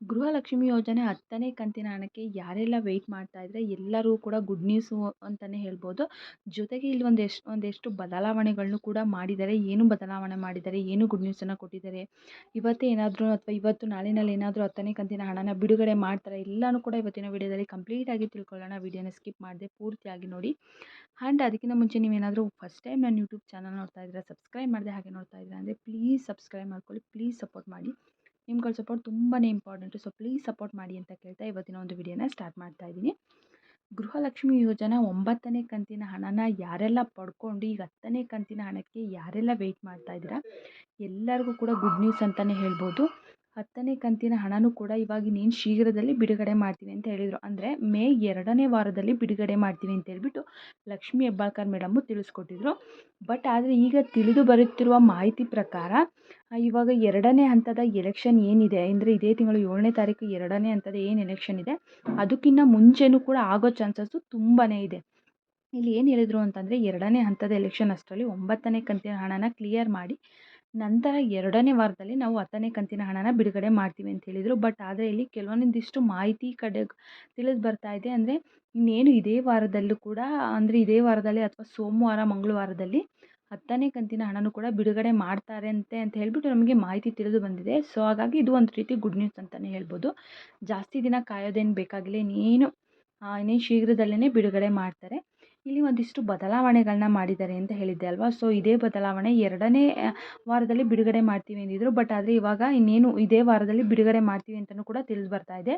Gruhalakshmi ಯೋಜನೆ ಹತ್ತನೇ ಕಂತಿನ ಹಣಕ್ಕೆ ಯಾರೆಲ್ಲ ವೆಯ್ಟ್ ಮಾಡ್ತಾ ಇದ್ರೆ ಎಲ್ಲರೂ ಕೂಡ ಗುಡ್ ನ್ಯೂಸು ಅಂತಲೇ ಹೇಳ್ಬೋದು. ಜೊತೆಗೆ ಇಲ್ಲಿ ಒಂದೆಷ್ಟು ಒಂದೆಷ್ಟು ಬದಲಾವಣೆಗಳನ್ನು ಕೂಡ ಮಾಡಿದ್ದಾರೆ. ಏನು ಬದಲಾವಣೆ ಮಾಡಿದ್ದಾರೆ? ಏನು ಗುಡ್ ನ್ಯೂಸನ್ನು ಕೊಟ್ಟಿದ್ದಾರೆ? ಇವತ್ತೇ ಏನಾದರೂ ಅಥವಾ ಇವತ್ತು ನಾಳಿನಲ್ಲಿ ಏನಾದರೂ ಹತ್ತನೇ ಕಂತಿನ ಹಣನ ಬಿಡುಗಡೆ ಮಾಡ್ತಾರೆ. ಎಲ್ಲನೂ ಕೂಡ ಇವತ್ತಿನ ವಿಡಿಯೋದಲ್ಲಿ ಕಂಪ್ಲೀಟಾಗಿ ತಿಳ್ಕೊಳ್ಳೋಣ. ವಿಡಿಯೋನ ಸ್ಕಿಪ್ ಮಾಡದೆ ಪೂರ್ತಿಯಾಗಿ ನೋಡಿ. ಆ್ಯಂಡ್ ಅದಕ್ಕಿಂತ ಮುಂಚೆ ನೀವೇನಾದರೂ ಫಸ್ಟ್ ಟೈಮ್ ನನ್ನ ಯೂಟ್ಯೂಬ್ ಚಾನಲ್ ನೋಡ್ತಾ ಇದ್ದೀರಾ ಸಬ್ಸ್ಕ್ರೈಬ್ ಮಾಡದೆ ಹಾಗೆ ನೋಡ್ತಾ ಇದ್ದೀರಾ ಅಂದರೆ ಪ್ಲೀಸ್ ಸಬ್ಸ್ಕ್ರೈಬ್ ಮಾಡ್ಕೊಳ್ಳಿ. ಪ್ಲೀಸ್ ಸಪೋರ್ಟ್ ಮಾಡಿ. ನಿಮ್ಗಳ ಸಪೋರ್ಟ್ ತುಂಬಾ ಇಂಪಾರ್ಟೆಂಟು ಸೊ ಪ್ಲೀಸ್ ಸಪೋರ್ಟ್ ಮಾಡಿ ಅಂತ ಕೇಳ್ತಾ ಇವತ್ತಿನ ಒಂದು ವಿಡಿಯೋನ ಸ್ಟಾರ್ಟ್ ಮಾಡ್ತಾ ಇದ್ದೀನಿ. ಗೃಹಲಕ್ಷ್ಮಿ ಯೋಜನಾ ಒಂಬತ್ತನೇ ಕಂತಿನ ಹಣನ ಯಾರೆಲ್ಲ ಪಡ್ಕೊಂಡು ಈಗ ಹತ್ತನೇ ಕಂತಿನ ಹಣಕ್ಕೆ ಯಾರೆಲ್ಲ ವೆಯ್ಟ್ ಮಾಡ್ತಾ ಇದ್ದೀರಾ? ಎಲ್ಲರಿಗೂ ಕೂಡ ಗುಡ್ ನ್ಯೂಸ್ ಅಂತಲೇ ಹೇಳ್ಬೋದು. ಹತ್ತನೇ ಕಂತಿನ ಹಣನೂ ಕೂಡ ಇವಾಗ ಇನ್ನೇನು ಶೀಘ್ರದಲ್ಲಿ ಬಿಡುಗಡೆ ಮಾಡ್ತೀವಿ ಅಂತ ಹೇಳಿದರು. ಅಂದರೆ ಮೇ ಎರಡನೇ ವಾರದಲ್ಲಿ ಬಿಡುಗಡೆ ಮಾಡ್ತೀವಿ ಅಂತ ಹೇಳ್ಬಿಟ್ಟು ಲಕ್ಷ್ಮೀ ಹೆಬ್ಬಾಳ್ಕರ್ ಮೇಡಮ್ಮು ತಿಳಿಸ್ಕೊಟ್ಟಿದ್ರು. ಬಟ್ ಆದರೆ ಈಗ ತಿಳಿದು ಬರುತ್ತಿರುವ ಮಾಹಿತಿ ಪ್ರಕಾರ ಇವಾಗ ಎರಡನೇ ಹಂತದ ಎಲೆಕ್ಷನ್ ಏನಿದೆ, ಅಂದರೆ ಇದೇ ತಿಂಗಳು ಏಳನೇ ತಾರೀಕು ಎರಡನೇ ಹಂತದ ಏನು ಎಲೆಕ್ಷನ್ ಇದೆ ಅದಕ್ಕಿಂತ ಮುಂಚೆನೂ ಕೂಡ ಆಗೋ ಚಾನ್ಸಸ್ಸು ತುಂಬಾ ಇದೆ. ಇಲ್ಲಿ ಏನು ಹೇಳಿದರು ಅಂತಂದರೆ ಎರಡನೇ ಹಂತದ ಎಲೆಕ್ಷನ್ ಅಷ್ಟರಲ್ಲಿ ಒಂಬತ್ತನೇ ಕಂತಿನ ಹಣನ ಕ್ಲಿಯರ್ ಮಾಡಿ ನಂತರ ಎರಡನೇ ವಾರದಲ್ಲಿ ನಾವು ಹತ್ತನೇ ಕಂತಿನ ಹಣನ ಬಿಡುಗಡೆ ಮಾಡ್ತೀವಿ ಅಂತ ಹೇಳಿದರು. ಬಟ್ ಆದರೆ ಇಲ್ಲಿ ಕೆಲವೊಂದಿಷ್ಟು ಮಾಹಿತಿ ಕಡೆ ತಿಳಿದು ಬರ್ತಾ ಇದೆ. ಅಂದರೆ ಇನ್ನೇನು ಇದೇ ವಾರದಲ್ಲೂ ಕೂಡ, ಅಂದರೆ ಇದೇ ವಾರದಲ್ಲಿ ಅಥವಾ ಸೋಮವಾರ, ಮಂಗಳವಾರದಲ್ಲಿ ಹತ್ತನೇ ಕಂತಿನ ಹಣನೂ ಕೂಡ ಬಿಡುಗಡೆ ಮಾಡ್ತಾರೆ ಅಂತೆ ಅಂತ ಹೇಳಿಬಿಟ್ಟು ನಮಗೆ ಮಾಹಿತಿ ತಿಳಿದು ಬಂದಿದೆ. ಸೊ ಹಾಗಾಗಿ ಇದು ಒಂದು ರೀತಿ ಗುಡ್ ನ್ಯೂಸ್ ಅಂತಲೇ ಹೇಳ್ಬೋದು. ಜಾಸ್ತಿ ದಿನ ಕಾಯೋದೇನು ಬೇಕಾಗಿಲ್ಲ. ಇನ್ನೇನು ಇನ್ನೇನು ಶೀಘ್ರದಲ್ಲೇ ಬಿಡುಗಡೆ ಮಾಡ್ತಾರೆ. ಇಲ್ಲಿ ಒಂದಿಷ್ಟು ಬದಲಾವಣೆಗಳನ್ನ ಮಾಡಿದ್ದಾರೆ ಅಂತ ಹೇಳಿದ್ದೆ ಅಲ್ವಾ? ಸೊ ಇದೇ ಬದಲಾವಣೆ ಎರಡನೇ ವಾರದಲ್ಲಿ ಬಿಡುಗಡೆ ಮಾಡ್ತೀವಿ ಅಂದಿದ್ರು. ಬಟ್ ಆದರೆ ಇವಾಗ ಇನ್ನೇನು ಇದೇ ವಾರದಲ್ಲಿ ಬಿಡುಗಡೆ ಮಾಡ್ತೀವಿ ಅಂತಲೂ ಕೂಡ ತಿಳಿದು ಬರ್ತಾ ಇದೆ.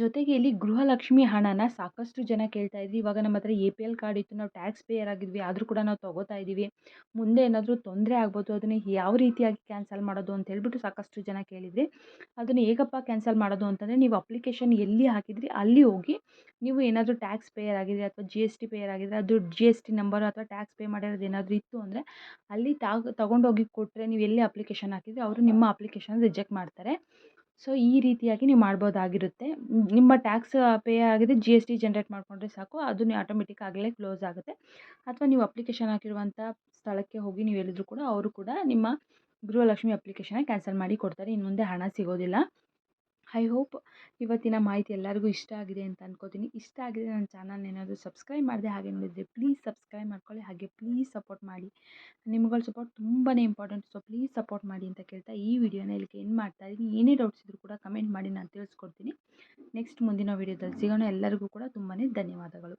ಜೊತೆಗೆ ಇಲ್ಲಿ ಗೃಹಲಕ್ಷ್ಮಿ ಹಣನ ಸಾಕಷ್ಟು ಜನ ಕೇಳ್ತಾ ಇದ್ವಿ. ಇವಾಗ ನಮ್ಮ ಹತ್ರ ಎ ಪಿ ಎಲ್ ಕಾರ್ಡ್ ಇತ್ತು. ನಾವು ಟ್ಯಾಕ್ಸ್ ಪೇಯರ್ ಆಗಿದ್ವಿ. ಆದರೂ ಕೂಡ ನಾವು ತೊಗೋತಾ ಇದ್ದೀವಿ. ಮುಂದೆ ಏನಾದರೂ ತೊಂದರೆ ಆಗ್ಬೋದು, ಅದನ್ನು ಯಾವ ರೀತಿಯಾಗಿ ಕ್ಯಾನ್ಸಲ್ ಮಾಡೋದು ಅಂತ ಹೇಳ್ಬಿಟ್ಟು ಸಾಕಷ್ಟು ಜನ ಕೇಳಿದ್ರಿ ಅದನ್ನು ಹೇಗಪ್ಪ ಕ್ಯಾನ್ಸಲ್ ಮಾಡೋದು ಅಂತಂದರೆ, ನೀವು ಅಪ್ಲಿಕೇಶನ್ ಎಲ್ಲಿ ಹಾಕಿದ್ರಿ, ಅಲ್ಲಿ ಹೋಗಿ ನೀವು ಏನಾದರೂ ಟ್ಯಾಕ್ಸ್ ಪೇಯರ್ ಆಗಿದೆ ಅಥವಾ ಜಿ ಎಸ್ ಟಿ ಪೇಯರ್ ಆಗಿದ್ರೆ ಅದು ಜಿ ಎಸ್ ಟಿ ನಂಬರ್ ಅಥವಾ ಟ್ಯಾಕ್ಸ್ ಪೇ ಮಾಡಿರೋದು ಏನಾದರೂ ಇತ್ತು ಅಂದರೆ ಅಲ್ಲಿ ತಾಗ, ತಗೊಂಡೋಗಿ ಕೊಟ್ಟರೆ ನೀವು ಎಲ್ಲಿ ಅಪ್ಲಿಕೇಶನ್ ಹಾಕಿದ್ರಿ ಅವರು ನಿಮ್ಮ ಅಪ್ಲಿಕೇಶನ್ ರಿಜೆಕ್ಟ್ ಮಾಡ್ತಾರೆ. ಸೊ ಈ ರೀತಿಯಾಗಿ ನೀವು ಮಾಡ್ಬೋದಾಗಿರುತ್ತೆ. ನಿಮ್ಮ ಟ್ಯಾಕ್ಸ್ ಪೇ ಆಗಿದೆ ಜಿ ಎಸ್ ಟಿ ಜನ್ರೇಟ್ ಮಾಡಿಕೊಂಡ್ರೆ ಸಾಕು, ಅದು ಆಟೋಮೆಟಿಕ್ ಆಗಲೇ ಕ್ಲೋಸ್ ಆಗುತ್ತೆ. ಅಥವಾ ನೀವು ಅಪ್ಲಿಕೇಶನ್ ಹಾಕಿರುವಂಥ ಸ್ಥಳಕ್ಕೆ ಹೋಗಿ ನೀವು ಹೇಳಿದ್ರು ಕೂಡ, ಅವರು ಕೂಡ ನಿಮ್ಮ ಗೃಹಲಕ್ಷ್ಮಿ ಅಪ್ಲಿಕೇಶನ್ನ ಕ್ಯಾನ್ಸಲ್ ಮಾಡಿ ಕೊಡ್ತಾರೆ, ಇನ್ನು ಮುಂದೆ ಹಣ ಸಿಗೋದಿಲ್ಲ. ಐ ಹೋಪ್ ಇವತ್ತಿನ ಮಾಹಿತಿ ಎಲ್ಲರಿಗೂ ಇಷ್ಟ ಆಗಿದೆ ಅಂತ ಅನ್ಕೋತೀನಿ. ಇಷ್ಟ ಆಗಿದೆ ನನ್ನ ಚಾನಲ್ ಏನಾದರೂ ಸಬ್ಸ್ಕ್ರೈಬ್ ಮಾಡಿದೆ ಹಾಗೆ ನೋಡಿದರೆ ಪ್ಲೀಸ್ ಸಬ್ಸ್ಕ್ರೈಬ್ ಮಾಡ್ಕೊಳ್ಳಿ, ಹಾಗೆ ಪ್ಲೀಸ್ ಸಪೋರ್ಟ್ ಮಾಡಿ. ನಿಮ್ಗಳ ಸಪೋರ್ಟ್ ತುಂಬಾ ಇಂಪಾರ್ಟೆಂಟ್, ಸೊ ಪ್ಲೀಸ್ ಸಪೋರ್ಟ್ ಮಾಡಿ ಅಂತ ಕೇಳ್ತಾ ಈ ವಿಡಿಯೋನ ಇಲ್ಲಿಗೆ ಏನು ಮಾಡ್ತಾ ಇದ್ದೀನಿ. ಏನೇ ಡೌಟ್ಸ್ ಇದ್ದರೂ ಕೂಡ ಕಮೆಂಟ್ ಮಾಡಿ ನಾನು ತಿಳಿಸ್ಕೊಡ್ತೀನಿ. ನೆಕ್ಸ್ಟ್ ಮುಂದಿನ ವೀಡಿಯೋದಲ್ಲಿ ಸಿಗೋಣ. ಎಲ್ಲರಿಗೂ ಕೂಡ ತುಂಬಾ ಧನ್ಯವಾದಗಳು.